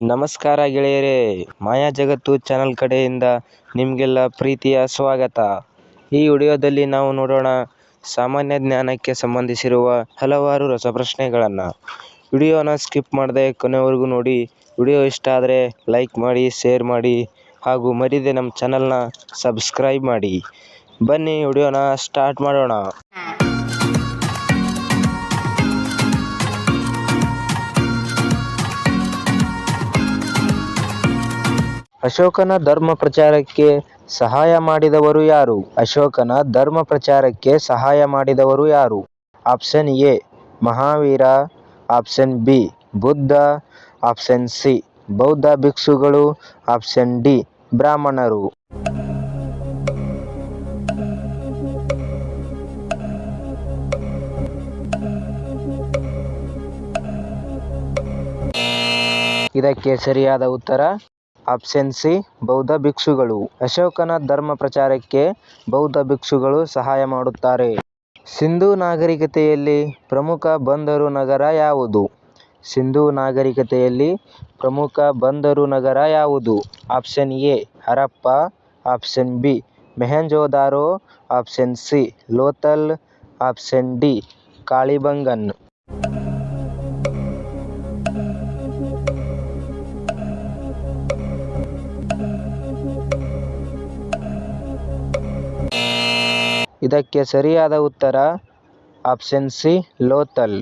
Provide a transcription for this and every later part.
ನಮಸ್ಕಾರ ಗೆಳೆಯರೇ, ಮಾಯಾ ಜಗತ್ತು ಚಾನಲ್ ಕಡೆಯಿಂದ ನಿಮಗೆಲ್ಲ ಪ್ರೀತಿಯ ಸ್ವಾಗತ. ಈ ವಿಡಿಯೋದಲ್ಲಿ ನಾವು ನೋಡೋಣ ಸಾಮಾನ್ಯ ಜ್ಞಾನಕ್ಕೆ ಸಂಬಂಧಿಸಿರುವ ಹಲವಾರು ರಸಪ್ರಶ್ನೆಗಳನ್ನು. ವಿಡಿಯೋನ ಸ್ಕಿಪ್ ಮಾಡದೆ ಕೊನೆವರೆಗೂ ನೋಡಿ, ವಿಡಿಯೋ ಇಷ್ಟ ಆದರೆ ಲೈಕ್ ಮಾಡಿ, ಶೇರ್ ಮಾಡಿ, ಹಾಗೂ ಮರಿದೆ ನಮ್ಮ ಚಾನಲ್ನ ಸಬ್ಸ್ಕ್ರೈಬ್ ಮಾಡಿ. ಬನ್ನಿ ವಿಡಿಯೋನ ಸ್ಟಾರ್ಟ್ ಮಾಡೋಣ. ಅಶೋಕನ ಧರ್ಮ ಪ್ರಚಾರಕ್ಕೆ ಸಹಾಯ ಮಾಡಿದವರು ಯಾರು? ಅಶೋಕನ ಧರ್ಮ ಪ್ರಚಾರಕ್ಕೆ ಸಹಾಯ ಮಾಡಿದವರು ಯಾರು? Option A, Mahavira. Option B, Buddha. Option C, ಬೌದ್ಧ ಭಿಕ್ಷುಗಳು. ಆಪ್ಷನ್ ಡಿ, ಬ್ರಾಹ್ಮಣರು. ಇದಕ್ಕೆ ಸರಿಯಾದ ಉತ್ತರ ಆಪ್ಷನ್ ಸಿ ಬೌದ್ಧ ಭಿಕ್ಷುಗಳು. ಅಶೋಕನ ಧರ್ಮ ಪ್ರಚಾರಕ್ಕೆ ಬೌದ್ಧ ಭಿಕ್ಷುಗಳು ಸಹಾಯ ಮಾಡುತ್ತಾರೆ. ಸಿಂಧೂ ನಾಗರಿಕತೆಯಲ್ಲಿ ಪ್ರಮುಖ ಬಂದರು ನಗರ ಯಾವುದು? ಸಿಂಧೂ ನಾಗರಿಕತೆಯಲ್ಲಿ ಪ್ರಮುಖ ಬಂದರು ನಗರ ಯಾವುದು? Option A, Harappa. Option B, Mohenjodaro. Option C Lothal option D, Kalibangan. ಇದಕ್ಕೆ ಸರಿಯಾದ ಉತ್ತರ ಆಪ್ಷನ್ ಸಿ ಲೋಥಲ್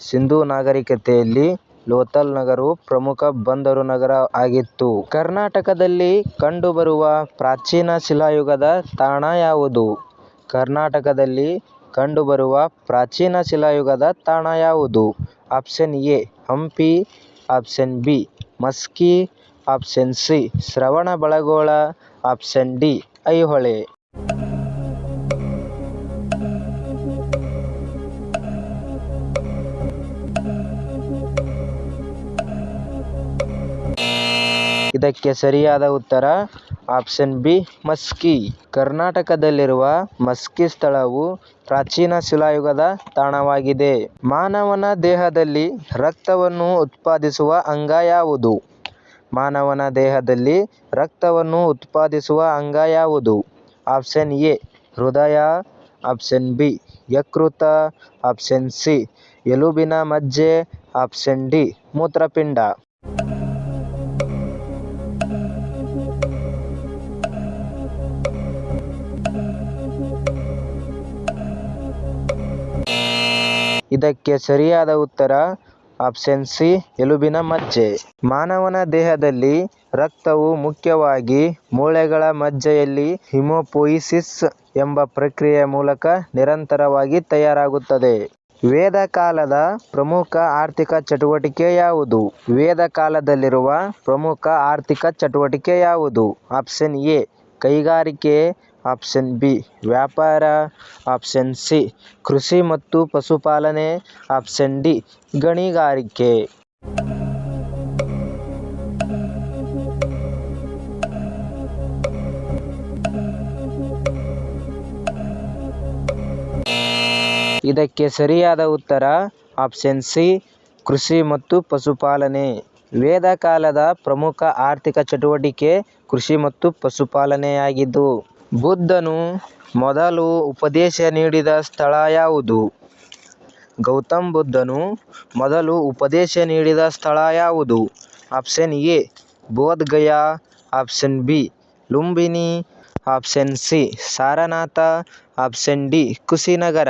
ಸಿಂಧೂ ನಾಗರಿಕತೆಯಲ್ಲಿ ಲೋಥಲ್ ನಗರವು ಪ್ರಮುಖ ಬಂದರು ನಗರ ಆಗಿತ್ತು. ಕರ್ನಾಟಕದಲ್ಲಿ ಕಂಡುಬರುವ ಪ್ರಾಚೀನ ಶಿಲಾಯುಗದ ತಾಣ ಯಾವುದು? ಕರ್ನಾಟಕದಲ್ಲಿ ಕಂಡುಬರುವ ಪ್ರಾಚೀನ ಶಿಲಾಯುಗದ ತಾಣ ಯಾವುದು? Option A, Hampi. Option B, Maski. Option C Shravanabelagola option D, Aihole. ಇದಕ್ಕೆ ಸರಿಯಾದ ಉತ್ತರ ಆಪ್ಷನ್ ಬಿ, ಮಸ್ಕಿ. ಕರ್ನಾಟಕದಲ್ಲಿರುವ ಮಸ್ಕಿ ಸ್ಥಳವು ಪ್ರಾಚೀನ ಶಿಲಾಯುಗದ ತಾಣವಾಗಿದೆ. ಮಾನವನ ದೇಹದಲ್ಲಿ ರಕ್ತವನ್ನು ಉತ್ಪಾದಿಸುವ ಅಂಗ ಯಾವುದು? ಮಾನವನ ದೇಹದಲ್ಲಿ ರಕ್ತವನ್ನು ಉತ್ಪಾದಿಸುವ ಅಂಗ ಯಾವುದು? ಆಪ್ಷನ್ ಎ, ಹೃದಯ. ಆಪ್ಷನ್ ಬಿ, ಯಕೃತ. ಆಪ್ಷನ್ ಸಿ, ಎಲುಬಿನ ಮಜ್ಜೆ. ಆಪ್ಷನ್ ಡಿ, ಮೂತ್ರಪಿಂಡ. ಇದಕ್ಕೆ ಸರಿಯಾದ ಉತ್ತರ ಆಪ್ಷನ್ ಸಿ, ಎಲುಬಿನ ಮಜ್ಜೆ. ಮಾನವನ ದೇಹದಲ್ಲಿ ರಕ್ತವು ಮುಖ್ಯವಾಗಿ ಮೂಳೆಗಳ ಮಜ್ಜೆಯಲ್ಲಿ ಹಿಮೋಪೊಯಿಸಿಸ್ ಎಂಬ ಪ್ರಕ್ರಿಯೆಯ ಮೂಲಕ ನಿರಂತರವಾಗಿ ತಯಾರಾಗುತ್ತದೆ. ವೇದ ಕಾಲದ ಪ್ರಮುಖ ಆರ್ಥಿಕ ಚಟುವಟಿಕೆ ಯಾವುದು? ವೇದ ಕಾಲದಲ್ಲಿರುವ ಪ್ರಮುಖ ಆರ್ಥಿಕ ಚಟುವಟಿಕೆ ಯಾವುದು? ಆಪ್ಷನ್ ಎ, ಕೈಗಾರಿಕೆ ಆಪ್ಷನ್ ಬಿ, ವ್ಯಾಪಾರ. ಆಪ್ಷನ್ ಸಿ, ಕೃಷಿ ಮತ್ತು ಪಶುಪಾಲನೆ. ಆಪ್ಷನ್ ಡಿ, ಗಣಿಗಾರಿಕೆ. ಇದಕ್ಕೆ ಸರಿಯಾದ ಉತ್ತರ, ಆಪ್ಷನ್ ಸಿ, ಕೃಷಿ ಮತ್ತು ಪಶುಪಾಲನೆ. ವೇದ ಕಾಲದ ಪ್ರಮುಖ ಆರ್ಥಿಕ ಚಟುವಟಿಕೆ ಕೃಷಿ ಮತ್ತು ಪಶುಪಾಲನೆಯಾಗಿದ್ದು. ಬುದ್ಧನು ಮೊದಲು ಉಪದೇಶ ನೀಡಿದ ಸ್ಥಳ ಯಾವುದು? ಗೌತಮ್ ಬುದ್ಧನು ಮೊದಲು ಉಪದೇಶ ನೀಡಿದ ಸ್ಥಳ ಯಾವುದು? Option A Bodh Gaya option B, Lumbini. Option C, Sarnath. Option D, Kushinagar.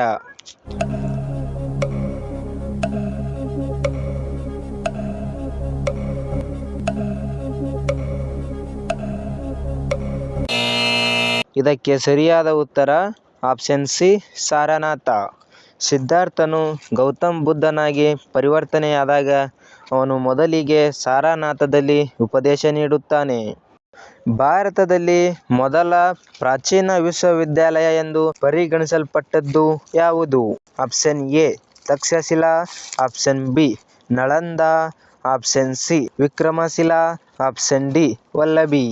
ಇದಕ್ಕೆ ಸರಿಯಾದ ಉತ್ತರ ಆಪ್ಷನ್ ಸಿ, ಸಾರನಾಥ. ಸಿದ್ಧಾರ್ಥನು ಗೌತಮ್ ಬುದ್ಧನಾಗಿ ಪರಿವರ್ತನೆಯಾದಾಗ ಅವನು ಮೊದಲಿಗೆ ಸಾರನಾಥದಲ್ಲಿ ಉಪದೇಶ ನೀಡುತ್ತಾನೆ. ಭಾರತದಲ್ಲಿ ಮೊದಲ ಪ್ರಾಚೀನ ವಿಶ್ವವಿದ್ಯಾಲಯ ಎಂದು ಪರಿಗಣಿಸಲ್ಪಟ್ಟದ್ದು ಯಾವುದು? Option A, Takshashila. Option B, Nalanda. Option C, Vikramashila. Option D, Vallabhi.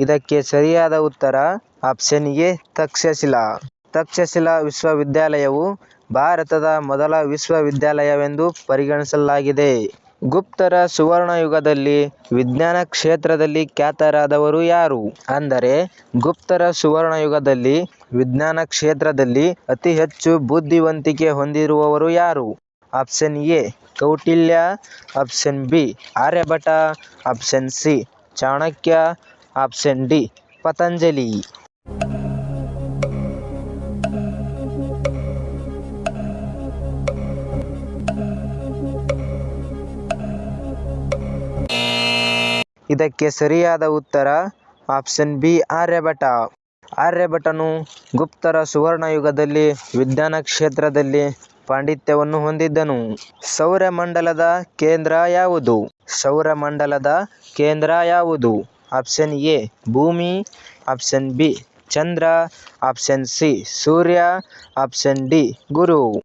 ಇದಕ್ಕೆ ಸರಿಯಾದ ಉತ್ತರ ಆಪ್ಷನ್ ಎ ತಕ್ಷಶಿಲಾ. ತಕ್ಷಶಿಲಾ ವಿಶ್ವವಿದ್ಯಾಲಯವು ಭಾರತದ ಮೊದಲ ವಿಶ್ವವಿದ್ಯಾಲಯವೆಂದು ಪರಿಗಣಿಸಲಾಗಿದೆ. ಗುಪ್ತರ ಸುವರ್ಣಯುಗದಲ್ಲಿ ವಿಜ್ಞಾನ ಕ್ಷೇತ್ರದಲ್ಲಿ ಖ್ಯಾತರಾದವರು ಯಾರು? ಅಂದರೆ, ಗುಪ್ತರ ಸುವರ್ಣಯುಗದಲ್ಲಿ ವಿಜ್ಞಾನ ಕ್ಷೇತ್ರದಲ್ಲಿ ಅತಿ ಹೆಚ್ಚು ಬುದ್ಧಿವಂತಿಕೆ ಹೊಂದಿರುವವರು ಯಾರು? Option A, Kautilya. Option B, Aryabhata. Option C, Chanakya. Option D Patanjali. ಇದಕ್ಕೆ ಸರಿಯಾದ ಉತ್ತರ ಆಪ್ಷನ್ ಬಿ, ಆರ್ಯಭಟ. ಆರ್ಯಭಟನು ಗುಪ್ತರ ಸುವರ್ಣಯುಗದಲ್ಲಿ ವಿಜ್ಞಾನ ಕ್ಷೇತ್ರದಲ್ಲಿ ಪಾಂಡಿತ್ಯವನ್ನು ಹೊಂದಿದ್ದನು. ಸೌರಮಂಡಲದ ಕೇಂದ್ರ ಯಾವುದು? ಸೌರಮಂಡಲದ ಕೇಂದ್ರ ಯಾವುದು? ಆಪ್ಷನ್ ಎ, ಭೂಮಿ. ಆಪ್ಷನ್ ಬಿ, ಚಂದ್ರ. ಆಪ್ಷನ್ ಸಿ, ಸೂರ್ಯ. ಆಪ್ಷನ್ ಡಿ, ಗುರು.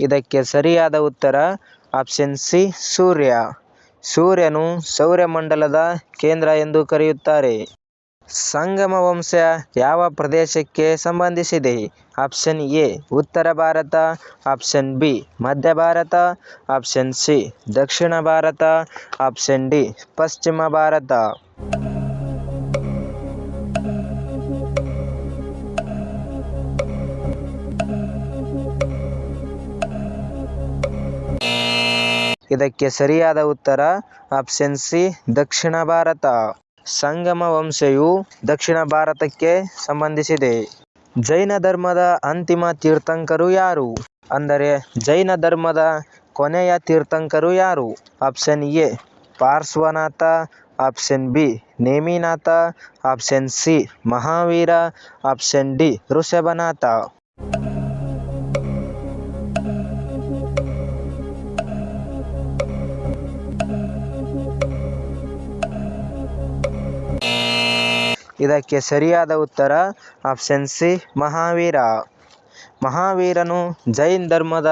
ಇದಕ್ಕೆ ಸರಿಯಾದ ಉತ್ತರ, ಆಪ್ಷನ್ ಸಿ, ಸೂರ್ಯ. ಸೂರ್ಯನು ಸೌರಮಂಡಲದ ಕೇಂದ್ರ ಎಂದು ಕರೆಯುತ್ತಾರೆ. ಸಂಗಮ ವಂಶ ಯಾವ ಪ್ರದೇಶಕ್ಕೆ ಸಂಬಂಧಿಸಿದೆ? ಆಪ್ಷನ್ ಎ, ಉತ್ತರ ಭಾರತ. ಆಪ್ಷನ್ ಬಿ, ಮಧ್ಯ ಭಾರತ. ಆಪ್ಷನ್ ಸಿ, ದಕ್ಷಿಣ ಭಾರತ. ಆಪ್ಷನ್ ಡಿ, ಪಶ್ಚಿಮ ಭಾರತ. ಇದಕ್ಕೆ ಸರಿಯಾದ ಉತ್ತರ ಆಪ್ಷನ್ ಸಿ, ದಕ್ಷಿಣ ಭಾರತ. ಸಂಗಮ ವಂಶೆಯು ದಕ್ಷಿಣ ಭಾರತಕ್ಕೆ ಸಂಬಂಧಿಸಿದೆ. ಜೈನ ಧರ್ಮದ ಅಂತಿಮ ತೀರ್ಥಂಕರು ಯಾರು? ಅಂದರೆ ಜೈನ ಧರ್ಮದ ಕೊನೆಯ ತೀರ್ಥಂಕರು ಯಾರು? Option A, Parshvanatha. Option B, Neminatha. Option C, Mahavira. Option D, Rishabhanatha. ಇದಕ್ಕೆ ಸರಿಯಾದ ಉತ್ತರ ಆಪ್ಷನ್ ಸಿ ಮಹಾವೀರ. ಮಹಾವೀರನು ಜೈನ್ ಧರ್ಮದ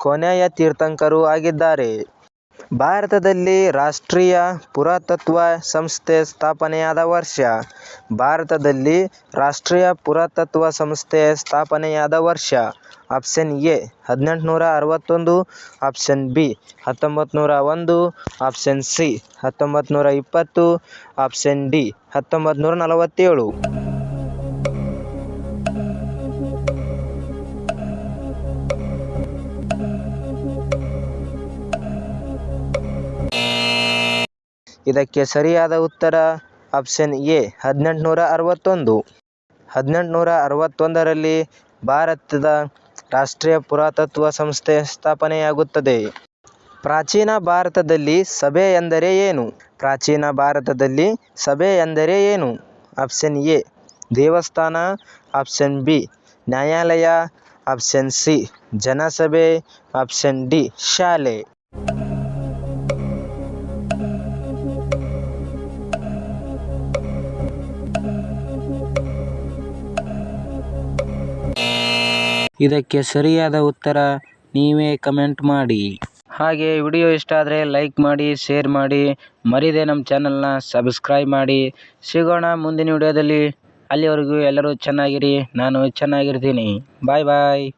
ಕೊನೆಯ ತೀರ್ಥಂಕರು ಆಗಿದ್ದಾರೆ. ಭಾರತದಲ್ಲಿ ರಾಷ್ಟ್ರೀಯ ಪುರಾತತ್ವ ಸಂಸ್ಥೆ ಸ್ಥಾಪನೆಯಾದ ವರ್ಷ. ಭಾರತದಲ್ಲಿ ರಾಷ್ಟ್ರೀಯ ಪುರಾತತ್ವ ಸಂಸ್ಥೆ ಸ್ಥಾಪನೆಯಾದ ವರ್ಷ. ಆಪ್ಷನ್ ಎ ಹದಿನೆಂಟುನೂರ ಅರವತ್ತೊಂದು ಆಪ್ಷನ್ ಬಿ ಹತ್ತೊಂಬತ್ತು ನೂರ ಒಂದು ಆಪ್ಷನ್ ಸಿ ಹತ್ತೊಂಬತ್ತು ನೂರ ಇಪ್ಪತ್ತು ಆಪ್ಷನ್ ಡಿ ಹತ್ತೊಂಬತ್ತು ನೂರ ನಲವತ್ತೇಳು ಇದಕ್ಕೆ ಸರಿಯಾದ ಉತ್ತರ ಆಪ್ಷನ್ ಎ ಹದಿನೆಂಟುನೂರ ಅರವತ್ತೊಂದು ಹದಿನೆಂಟುನೂರ ಅರವತ್ತೊಂದರಲ್ಲಿ ಭಾರತದ ರಾಷ್ಟ್ರೀಯ ಪುರಾತತ್ವ ಸಂಸ್ಥೆ ಸ್ಥಾಪನೆಯಾಗುತ್ತದೆ. ಪ್ರಾಚೀನ ಭಾರತದಲ್ಲಿ ಸಭೆ ಎಂದರೆ ಏನು? ಪ್ರಾಚೀನ ಭಾರತದಲ್ಲಿ ಸಭೆ ಎಂದರೆ ಏನು? ಆಪ್ಷನ್ ಎ, ದೇವಸ್ಥಾನ. ಆಪ್ಷನ್ ಬಿ, ನ್ಯಾಯಾಲಯ. ಆಪ್ಷನ್ ಸಿ, ಜನಸಭೆ. ಆಪ್ಷನ್ ಡಿ, ಶಾಲೆ. ಇದಕ್ಕೆ ಸರಿಯಾದ ಉತ್ತರ ನೀವೇ ಕಮೆಂಟ್ ಮಾಡಿ. ಹಾಗೆ ವಿಡಿಯೋ ಇಷ್ಟ ಆದರೆ ಲೈಕ್ ಮಾಡಿ, ಶೇರ್ ಮಾಡಿ. ಮರಿದೆ ನಮ್ಮ ಚಾನಲ್ನ ಸಬ್ಸ್ಕ್ರೈಬ್ ಮಾಡಿ. ಸಿಗೋಣ ಮುಂದಿನ ವಿಡಿಯೋದಲ್ಲಿ. ಅಲ್ಲಿವರೆಗೂ ಎಲ್ಲರೂ ಚೆನ್ನಾಗಿರಿ. ನಾನು ಚೆನ್ನಾಗಿರ್ತೀನಿ. ಬಾಯ್ ಬಾಯ್.